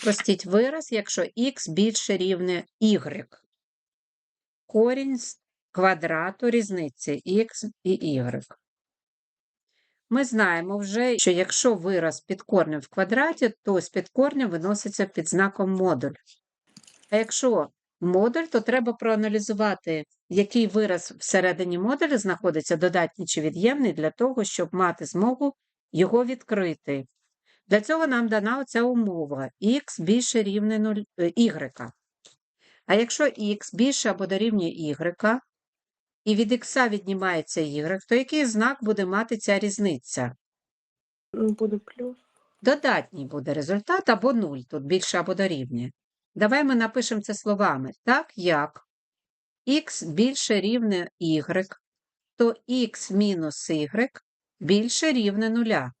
Спростіть вираз, якщо х більше рівне y. Корінь з квадрату різниці х і y. Ми знаємо вже, що якщо вираз під корнем в квадраті, то з під корня виноситься під знаком модуль. А якщо модуль, то треба проаналізувати, який вираз всередині модуля знаходиться додатній чи від'ємний для того, щоб мати змогу його відкрити. Для цього нам дана оця умова х більше рівне 0, y. А якщо х більше або дорівнює y, і від х віднімається y, то який знак буде мати ця різниця? Буде плюс. Додатній буде результат або 0, тут більше або дорівнює. Давай ми напишемо це словами. Так як х більше рівне y, то х мінус y більше рівне нуля.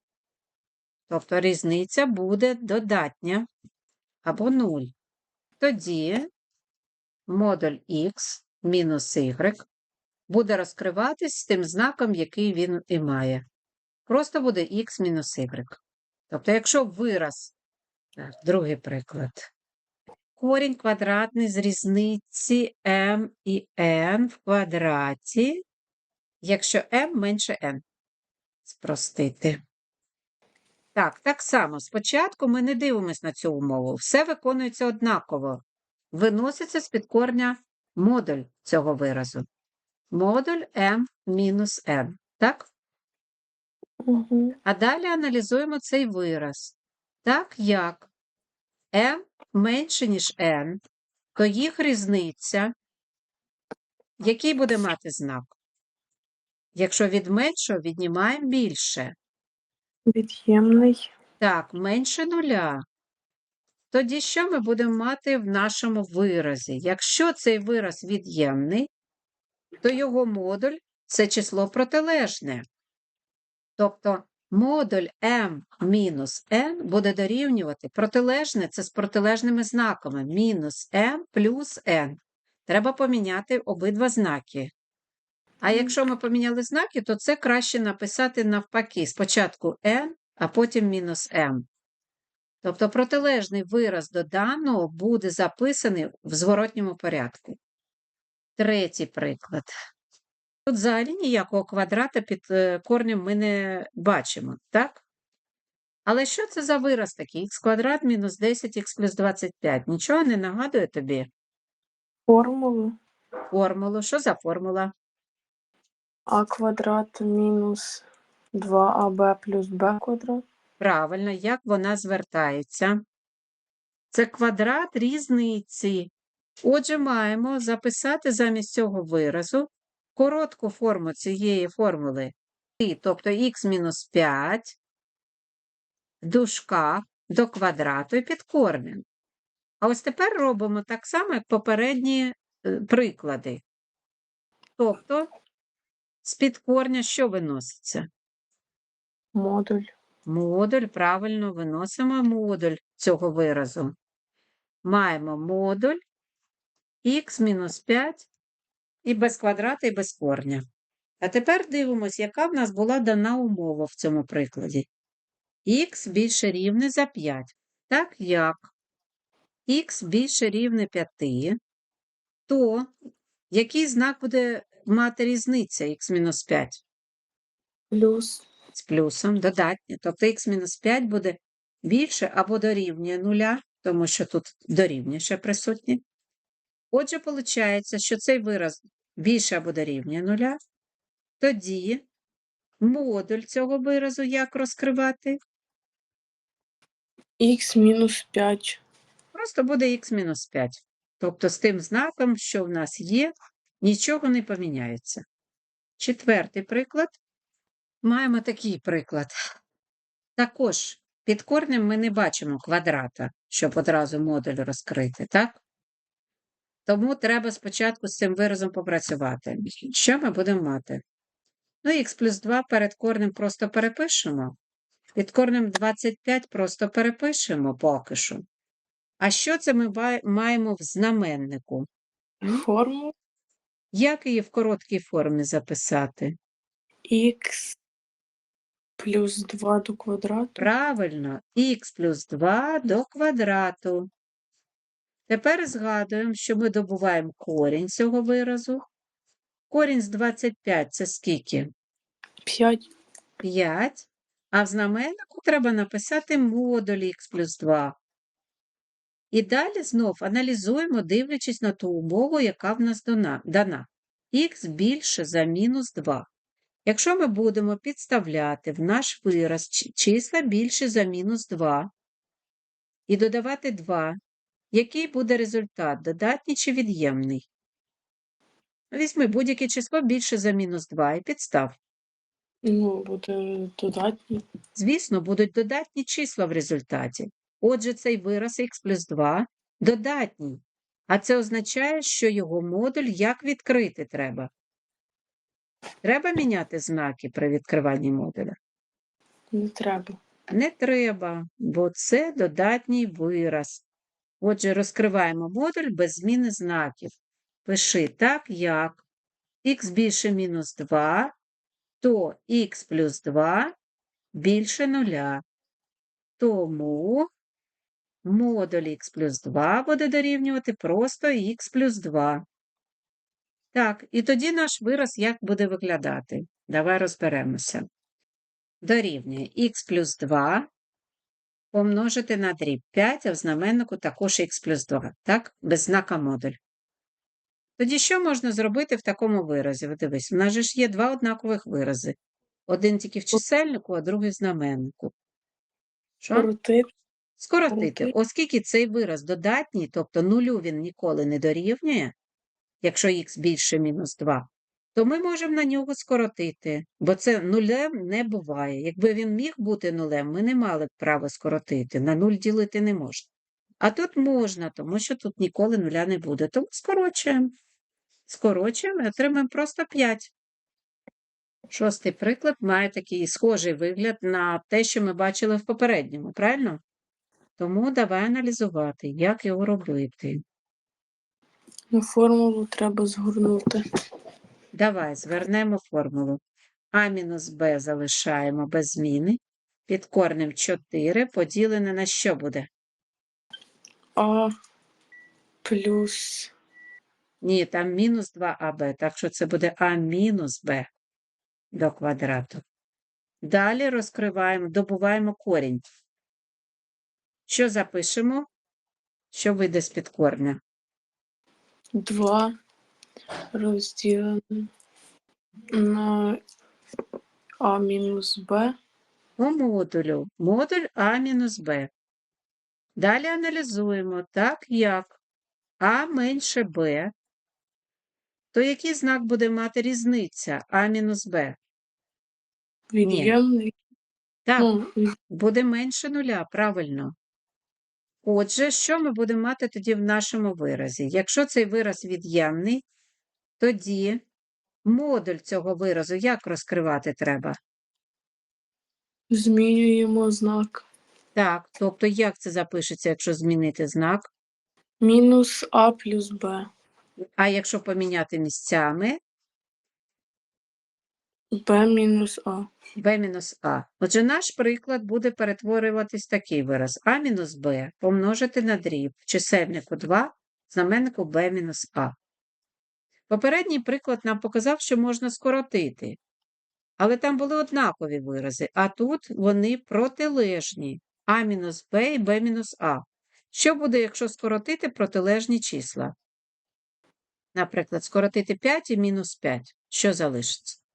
Тобто різниця буде додатня або 0. Тоді модуль х мінус y буде розкриватись з тим знаком, який він і має. Просто буде х мінус y. Тобто, якщо вираз, другий приклад, корінь квадратний з різниці m і n в квадраті, якщо m менше n. Спростити. Так, так само. Спочатку ми не дивимося на цю умову. Все виконується однаково. Виноситься з-під корня модуль цього виразу. Модуль m мінус n. Так? Угу. А далі аналізуємо цей вираз. Так як m менше, ніж n, то їх різниця, який буде мати знак? Якщо від меншого віднімаємо більше. Від'ємний. Так, менше нуля. Тоді що ми будемо мати в нашому виразі? Якщо цей вираз від'ємний, то його модуль це число протилежне. Тобто модуль m мінус n буде дорівнювати протилежне це з протилежними знаками мінус m плюс n. Треба поміняти обидва знаки. А якщо ми поміняли знаки, то це краще написати навпаки. Спочатку n, а потім мінус m. Тобто протилежний вираз до даного буде записаний в зворотньому порядку. Третій приклад. Тут взагалі ніякого квадрата під е, корнем ми не бачимо, так? Але що це за вираз такий? х квадрат мінус 10х плюс 25. Нічого не нагадує тобі Формули. формулу. Що за формула? А квадрат мінус 2аб плюс б квадрат. Правильно, як вона звертається? Це квадрат різниці. Отже, маємо записати замість цього виразу коротку форму цієї формули, і, тобто х мінус 5 в дужках до квадрату і під корнем. А ось тепер робимо так само, як попередні е, приклади. Тобто, з-під корня що виноситься? Модуль. Модуль, правильно, виносимо модуль цього виразу. Маємо модуль х мінус 5 і без квадрата, і без корня. А тепер дивимося, яка в нас була дана умова в цьому прикладі. х більше рівне за 5. Так як х більше рівне 5, то який знак буде мати різниця х мінус 5? Плюс. з плюсом додатнє. Тобто х-5 буде більше або дорівнює нуля, тому що тут дорівнює ще присутнє. Отже, виходить, що цей вираз більше або дорівнює нуля. Тоді модуль цього виразу як розкривати? Х мінус 5. Просто буде х-5. Тобто з тим знаком, що в нас є, нічого не поміняється. Четвертий приклад. Маємо такий приклад. Також під корнем ми не бачимо квадрата, щоб одразу модуль розкрити, так? Тому треба спочатку з цим виразом попрацювати. Що ми будемо мати? Ну, х плюс 2 перед корнем просто перепишемо. Під корнем 25 просто перепишемо поки що. А що це ми маємо в знаменнику? Форму. Як її в короткій формі записати? Х плюс 2 до квадрату. Правильно, х плюс 2 до квадрату. Тепер згадуємо, що ми добуваємо корінь цього виразу. Корінь з 25 це скільки? 5 5. А в знаменнику треба написати модуль х плюс 2. І далі знов аналізуємо, дивлячись на ту умову, яка в нас дана. х більше за мінус 2. Якщо ми будемо підставляти в наш вираз числа більше за мінус 2 і додавати 2, який буде результат, додатній чи від'ємний? Візьми будь-яке число більше за мінус 2 і підстав. ну, буде додатній. Звісно, будуть додатні числа в результаті. Отже, цей вираз х плюс 2 додатній. А це означає, що його модуль як відкрити треба. Треба міняти знаки при відкриванні модуля? Не треба. Не треба, бо це додатній вираз. Отже, розкриваємо модуль без зміни знаків. Пиши так, як х більше мінус 2, то х плюс 2 більше нуля. Тому модуль х плюс 2 буде дорівнювати просто х плюс 2. Так, і тоді наш вираз як буде виглядати? Давай розберемося. Дорівнює х плюс 2 помножити на дріб 5, а в знаменнику також х плюс 2, так? Без знака модуль. Тоді що можна зробити в такому виразі? Ви Дивись, у нас же ж є два однакових вирази. Один тільки в чисельнику, а другий в знаменнику. Що? Скоротити. Оскільки цей вираз додатній, тобто нулю він ніколи не дорівнює, якщо х більше мінус 2, то ми можемо на нього скоротити, бо це нулем не буває. Якби він міг бути нулем, ми не мали б права скоротити. На нуль ділити не можна. А тут можна, тому що тут ніколи нуля не буде. Тому скорочуємо. Скорочуємо і отримаємо просто 5. Шостий приклад має такий схожий вигляд на те, що ми бачили в попередньому, правильно? Тому давай аналізувати, як його робити. Ну, формулу треба згорнути. Давай звернемо формулу. А мінус Б залишаємо без зміни. Під корнем 4 поділене на що буде? А плюс Ні, там мінус 2АБ, так що це буде А мінус Б до квадрату. Далі розкриваємо, добуваємо корінь. Що запишемо? Що вийде з-під корня? 2 розділене на А мінус Б. По модулю. Модуль А мінус Б. Далі аналізуємо так, як А менше Б, то який знак буде мати різниця А мінус Б? Від'ємний. Так, Ну, буде менше нуля, правильно. Отже, що ми будемо мати тоді в нашому виразі? Якщо цей вираз від'ємний, тоді модуль цього виразу як розкривати треба? змінюємо знак. Так, тобто як це запишеться, якщо змінити знак? Мінус А плюс Б. А якщо поміняти місцями, А. b мінус а. Отже, наш приклад буде перетворюватись такий вираз а мінус b помножити на дріб чисельнику 2, знаменнику b мінус а. Попередній приклад нам показав, що можна скоротити, але там були однакові вирази, а тут вони протилежні а мінус b і b мінус а. Що буде, якщо скоротити протилежні числа? Наприклад, скоротити 5 і мінус 5. Що залишиться?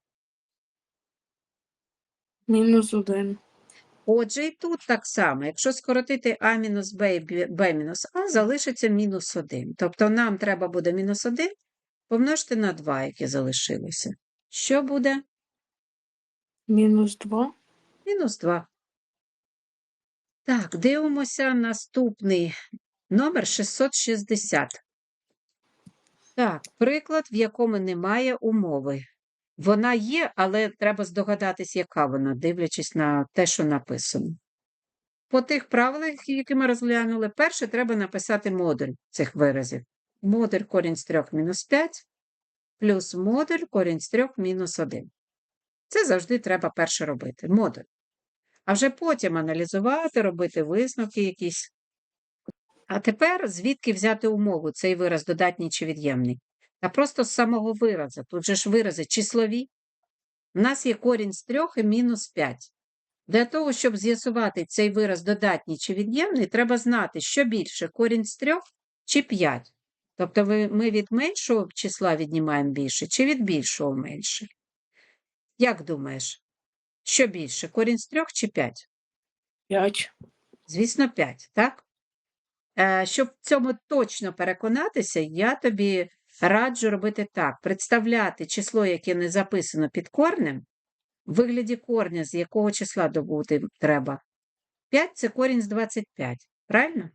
Мінус 1. Отже, і тут так само, якщо скоротити а мінус b і б- мінус а, залишиться мінус 1. Тобто нам треба буде мінус 1 помножити на 2, які залишилося. Що буде? Мінус 2. Мінус 2. Так, дивимося наступний номер 660. Так, приклад, в якому немає умови. Вона є, але треба здогадатись, яка вона, дивлячись на те, що написано. По тих правилах, які ми розглянули, перше треба написати модуль цих виразів. Модуль корінь з 3 мінус 5 плюс модуль корінь з 3 мінус 1. Це завжди треба перше робити. Модуль. а вже потім аналізувати, робити висновки якісь. А тепер звідки взяти умову, цей вираз додатній чи від'ємний? Та просто з самого виразу. Тут же ж вирази числові. У нас є корінь з 3 і мінус 5. Для того, щоб з'ясувати цей вираз додатній чи від'ємний, треба знати, що більше корінь з 3 чи 5. Тобто ми від меншого числа віднімаємо більше, чи від більшого менше? Як думаєш, що більше, корінь з 3 чи 5? 5. Звісно, 5, так? Е, Щоб в цьому точно переконатися, я тобі раджу робити так: представляти число, яке не записано під корнем, в вигляді корня, з якого числа добути треба. 5 – це корінь з 25, правильно?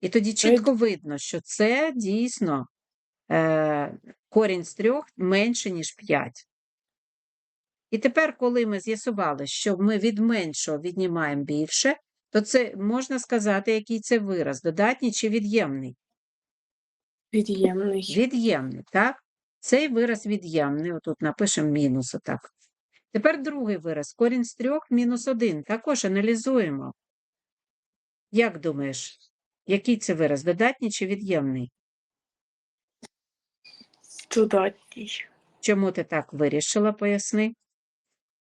І тоді чітко видно, що це дійсно е, корінь з 3 менше, ніж 5. І тепер, коли ми з'ясували, що ми від меншого віднімаємо більше, то це можна сказати, який це вираз, додатній чи від'ємний. Від'ємний. Від'ємний, так? Цей вираз від'ємний, отут напишемо мінус отак. Тепер другий вираз, корінь з 3 мінус 1, також аналізуємо. Як думаєш, який це вираз, додатній чи від'ємний? Додатній. Чому ти так вирішила, поясни?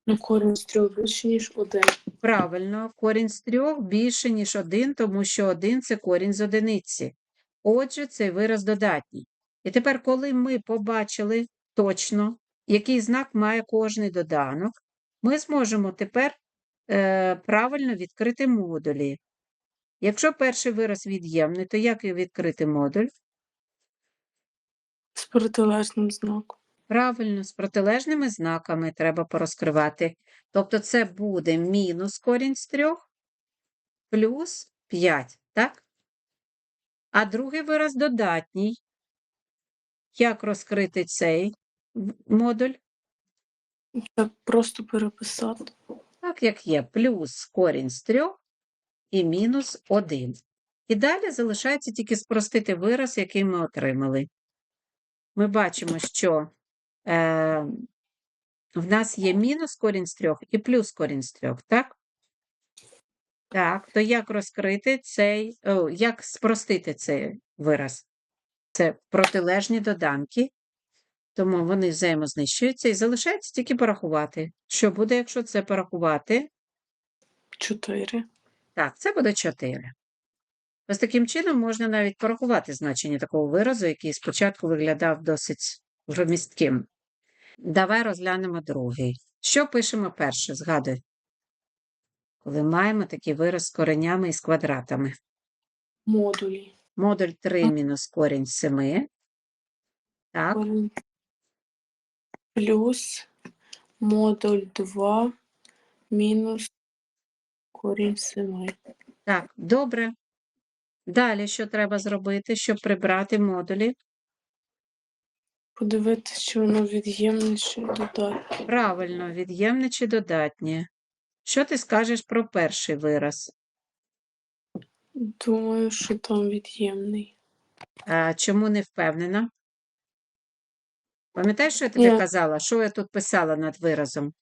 Ну, корінь з 3 більше, ніж 1. Правильно, корінь з 3 більше, ніж 1, тому що 1 – це корінь з одиниці. Отже, цей вираз додатній. І тепер, коли ми побачили точно, який знак має кожний доданок, ми зможемо тепер е, правильно відкрити модулі. Якщо перший вираз від'ємний, то як відкрити модуль? З протилежним знаком. Правильно, з протилежними знаками треба порозкривати. Тобто це буде мінус корінь з 3 плюс 5, так? А другий вираз додатній. Як розкрити цей модуль? Так просто переписати. Так, як є, плюс корінь з 3 і мінус 1. І далі залишається тільки спростити вираз, який ми отримали. Ми бачимо, що е, в нас є мінус корінь з 3 і плюс корінь з 3, так? Так, то як розкрити цей, о, як спростити цей вираз? Це протилежні доданки, тому вони взаємознищуються і залишається тільки порахувати. Що буде, якщо це порахувати? 4. Так, це буде 4. Ось таким чином можна навіть порахувати значення такого виразу, який спочатку виглядав досить громістким. Давай розглянемо другий. Що пишемо перше? Згадуй. Коли маємо такий вираз з коренями і з квадратами. Модулі. Модуль 3 мінус корінь 7. Так, Плюс модуль 2 мінус корінь 7. так, добре. Далі що треба зробити, щоб прибрати модулі? Подивитися, що воно від'ємне чи додатнє. Правильно, від'ємне чи додатнє. Що ти скажеш про перший вираз? Думаю, що там від'ємний. А, чому не впевнена? Пам'ятаєш, що я тобі Ні. казала? Що я тут писала над виразом?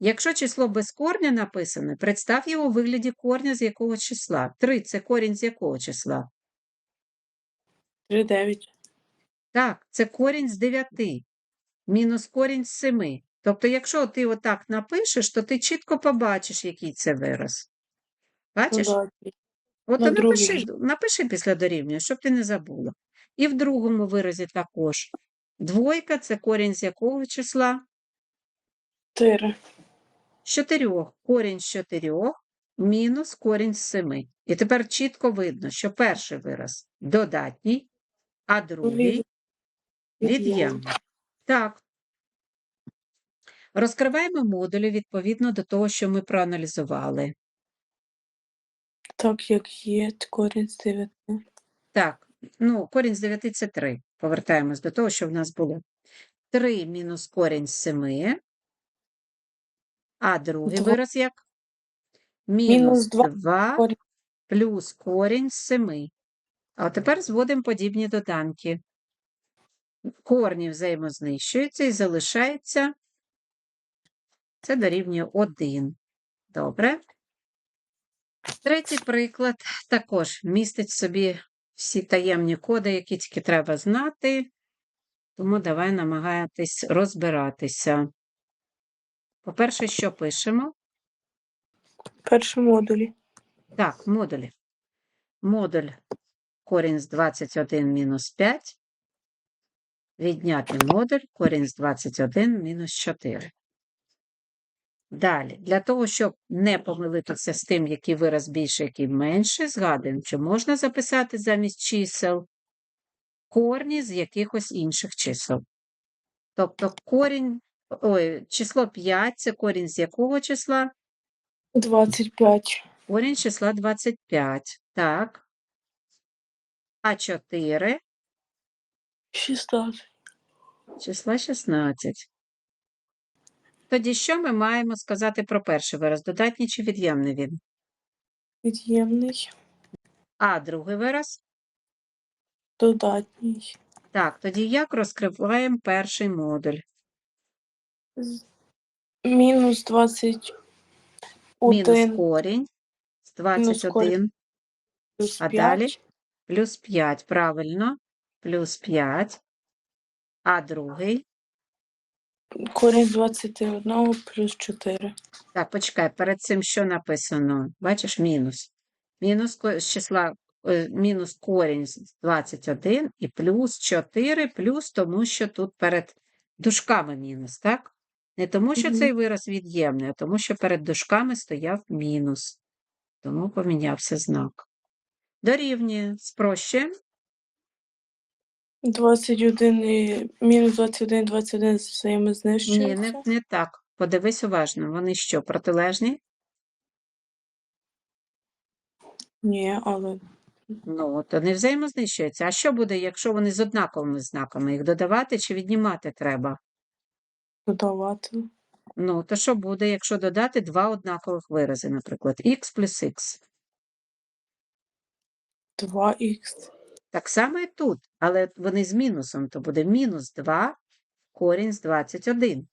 Якщо число без корня написане, представ його у вигляді корня з якого числа. 3 – це корінь з якого числа? 3, 9. Так, це корінь з 9, мінус корінь з 7. Тобто, якщо ти отак напишеш, то ти чітко побачиш, який це вираз. Бачиш? От На напиши, напиши після дорівнює, щоб ти не забула. І в другому виразі також. Двойка – це корінь з якого числа? 4. З чотирьох. Корінь з чотирьох мінус корінь з семи. І тепер чітко видно, що перший вираз додатній, а другий від'ємний. Так. Розкриваємо модулі відповідно до того, що ми проаналізували. Так, як є, корінь з 9. Так, ну, корінь з 9 – це 3. Повертаємось до того, що в нас було. 3 мінус корінь з 7. А другий Два. вираз як? Мінус Мінус два 2 корінь. плюс корінь з 7. А тепер зводимо подібні доданки. Корні взаємознищуються і залишається, це дорівнює 1. Добре. Третій приклад також містить в собі всі таємні коди, які тільки треба знати. Тому давай намагатись розбиратися. По-перше, що пишемо? Перший модулі. Так, модулі. Модуль корінь з 21 мінус 5. Відняти модуль корінь з 21 мінус 4. Далі, для того, щоб не помилитися з тим, який вираз більше, який менше, згадуємо, що можна записати замість чисел корні з якихось інших чисел. Тобто корінь, ой, число 5 це корінь з якого числа? 25. Корінь числа 25. Так. А 4 16. числа 16. Тоді що ми маємо сказати про перший вираз? Додатній чи від'ємний він? Від'ємний. А другий вираз? Додатній. Так, тоді як розкриваємо перший модуль? Мінус 21 Мінус корінь з Мінус корінь. 21 плюс а 5. далі? плюс 5. Правильно. Плюс 5. А другий? Корінь 21 плюс 4. Так, почекай, перед цим що написано? Бачиш, мінус. Мінус ко- з числа, е, мінус корінь з 21 і плюс 4, плюс тому, що тут перед дужками мінус, так? Не тому, що Мгм. цей вираз від'ємний, а тому, що перед дужками стояв мінус. Тому помінявся знак. Дорівнює. Спрощуємо. 21 і мінус 21 21 Ні, взаємознищуються. не, не так. Подивись уважно. Вони що, протилежні? Ні, але Ну, то не взаємознищуються. А що буде, якщо вони з однаковими знаками? Їх додавати чи віднімати треба? додавати. Ну, то що буде, якщо додати два однакових вирази, наприклад, х плюс х? 2х. Так само і тут, але вони з мінусом, то буде мінус 2 корінь з 21.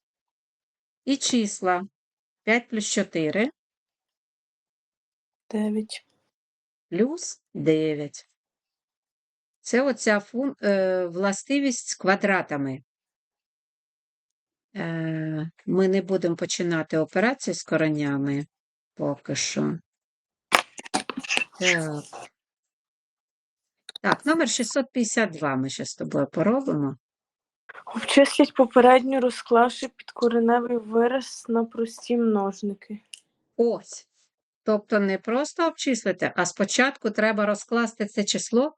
І числа 5 плюс 4 9. плюс 9. Це оця фун... е, властивість з квадратами. Е, ми не будемо починати операції з коренями поки що. Так. Так, номер 652 ми ще з тобою поробимо. Обчисліть попередньо розклавши підкореневий вираз на прості множники. Ось. Тобто не просто обчислити, а спочатку треба розкласти це число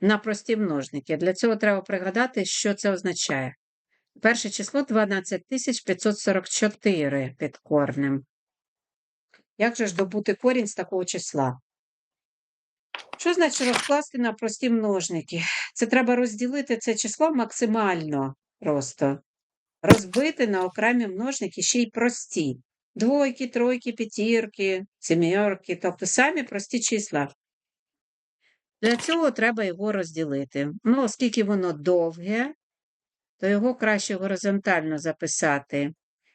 на прості множники. Для цього треба пригадати, що це означає. Перше число 12544 під корнем. Як же ж добути корінь з такого числа? Що значить розкласти на прості множники? Це треба розділити це число максимально просто. Розбити на окремі множники ще й прості. Двойки, тройки, п'ятірки, сімерки, тобто самі прості числа. Для цього треба його розділити. Ну, оскільки воно довге, то його краще горизонтально записати.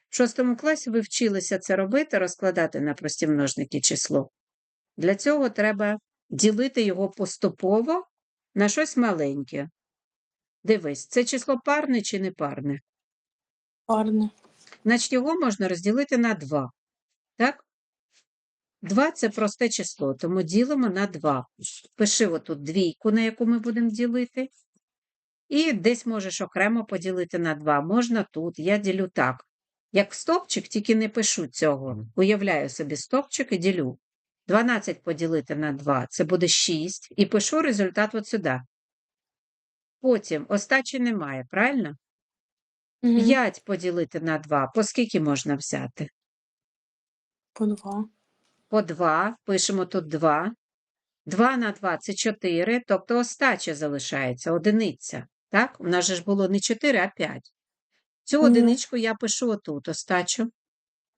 В шостому класі ви вчилися це робити, розкладати на прості множники число. Для цього треба ділити його поступово на щось маленьке. Дивись, це число парне чи не парне? Парне. Значить, його можна розділити на 2. Так? 2 – це просте число, тому ділимо на 2. Пиши отут двійку, на яку ми будемо ділити. І десь можеш окремо поділити на 2. Можна тут, я ділю так. Як стопчик, тільки не пишу цього. Уявляю собі стопчик і ділю. 12 поділити на 2 – це буде 6. І пишу результат от сюди. Потім остачі немає, правильно? Мгм. 5 поділити на 2. По скільки можна взяти? По 2. По 2. Пишемо тут 2. 2 на 2 – це 4, тобто остача залишається, одиниця. Так? У нас же ж було не 4, а 5. Цю Мгм. одиничку я пишу отут, остачу.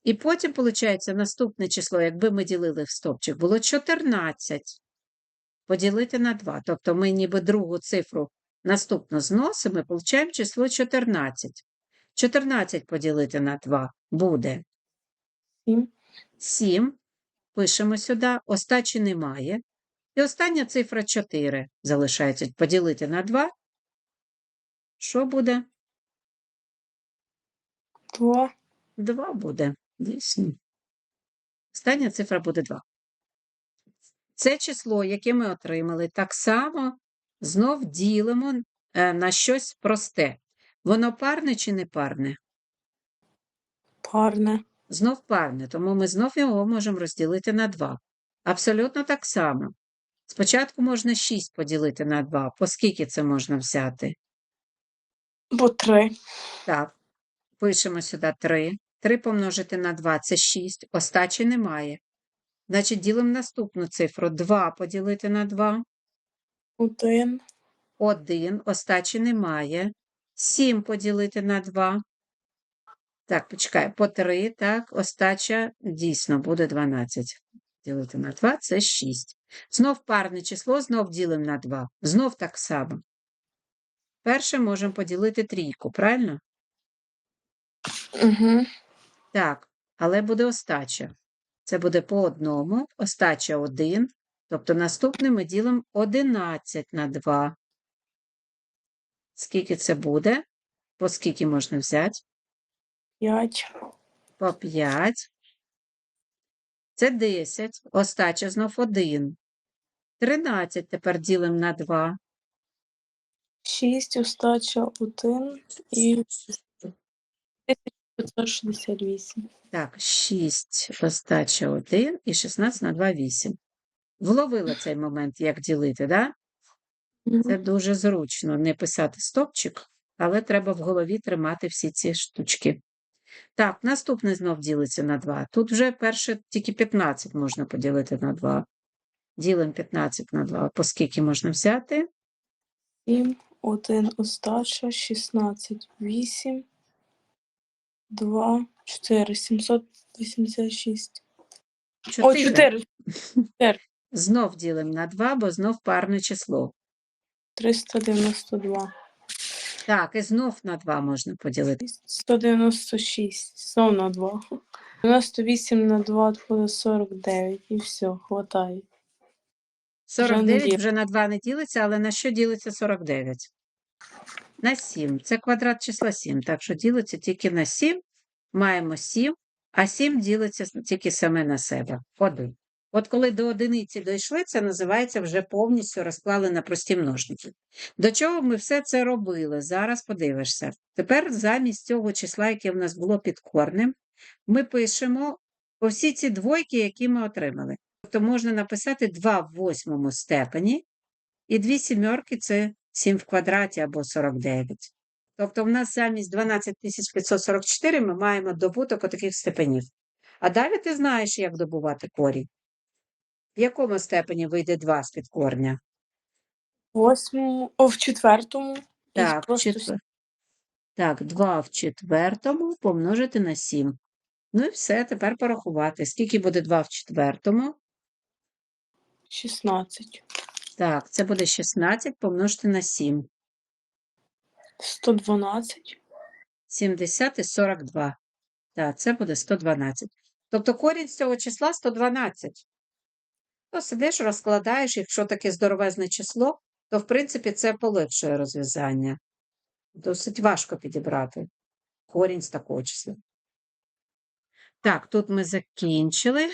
І потім, виходить, наступне число, якби ми ділили в стопчик, було 14. Поділити на 2. Тобто ми ніби другу цифру наступно зносимо і получаємо число 14. 14 поділити на 2 буде 7. 7. Пишемо сюди. Остачі немає. І остання цифра 4 залишається поділити на 2. Що буде? Два. 2 буде. Дійсно. Остання цифра буде 2. Це число, яке ми отримали, так само знов ділимо е, на щось просте. Воно парне чи не парне? Парне. Знов парне, тому ми знов його можемо розділити на 2. Абсолютно так само. Спочатку можна 6 поділити на 2. По скільки це можна взяти? Бо три. Так, пишемо сюди 3. 3 помножити на 2 – це 6. Остачі немає. Значить, ділимо наступну цифру. 2 поділити на 2. Один. 1. Остачі немає. 7 поділити на 2. Так, почекай, по 3, так, остача дійсно буде 12. Ділити на 2 – це 6. Знов парне число, знов ділимо на 2. Знов так само. Перше можемо поділити трійку, правильно? Угу. Так, але буде остача. Це буде по одному, остача 1. Тобто наступне ми ділимо 11 на 2. Скільки це буде? По скільки можна взяти? П'ять. По 5. Це 10. Остача знов 1. 13 тепер ділимо на 2. Шість. Остача один. І 568. Так, 6, остача 1 і 16 на 2 – 8. Вловили цей момент, як ділити, да? Це дуже зручно не писати стопчик, але треба в голові тримати всі ці штучки. Так, наступне знов ділиться на 2. Тут вже перше тільки 15 можна поділити на 2. Ділимо 15 на 2. По скільки можна взяти? Сім. Один. Остача. Шістнадцять. Вісім. Два. Чотири. Сімсот вісімдесят шість. О, чотири. Знов ділимо на 2, бо знов парне число. Триста дев'яносто два. Так, і знов на 2 можна поділити. 196. Знов на 2. 98 на 2 буде 49. І все, хватає. 49 ділиться. вже на 2 не ділиться, але на що ділиться 49? На 7. Це квадрат числа 7, так що ділиться тільки на 7. Маємо 7, а 7 ділиться тільки саме на себе. 1. От коли до одиниці дійшли, це називається вже повністю розклали на прості множники. До чого ми все це робили? Зараз подивишся. Тепер замість цього числа, яке в нас було під корнем, ми пишемо по всі ці двойки, які ми отримали. Тобто можна написати 2 в восьмому степені, і дві сімерки – це 7 в квадраті або 49. Тобто в нас замість 12544 ми маємо добуток отаких степенів. А далі ти знаєш, як добувати корінь. В якому степені вийде 2 з-під корня? В восьмому, о, в четвертому. Так, просто четвер... так, 2 в четвертому помножити на 7. Ну і все, тепер порахувати. Скільки буде 2 в четвертому? 16. Так, це буде 16 помножити на 7. 112. 70 і 42. Так, це буде 112. Тобто корінь з цього числа 112. То сидиш, розкладаєш, якщо таке здоровезне число, то в принципі це полегшує розв'язання. Досить важко підібрати корінь з такого числа. Так, тут ми закінчили.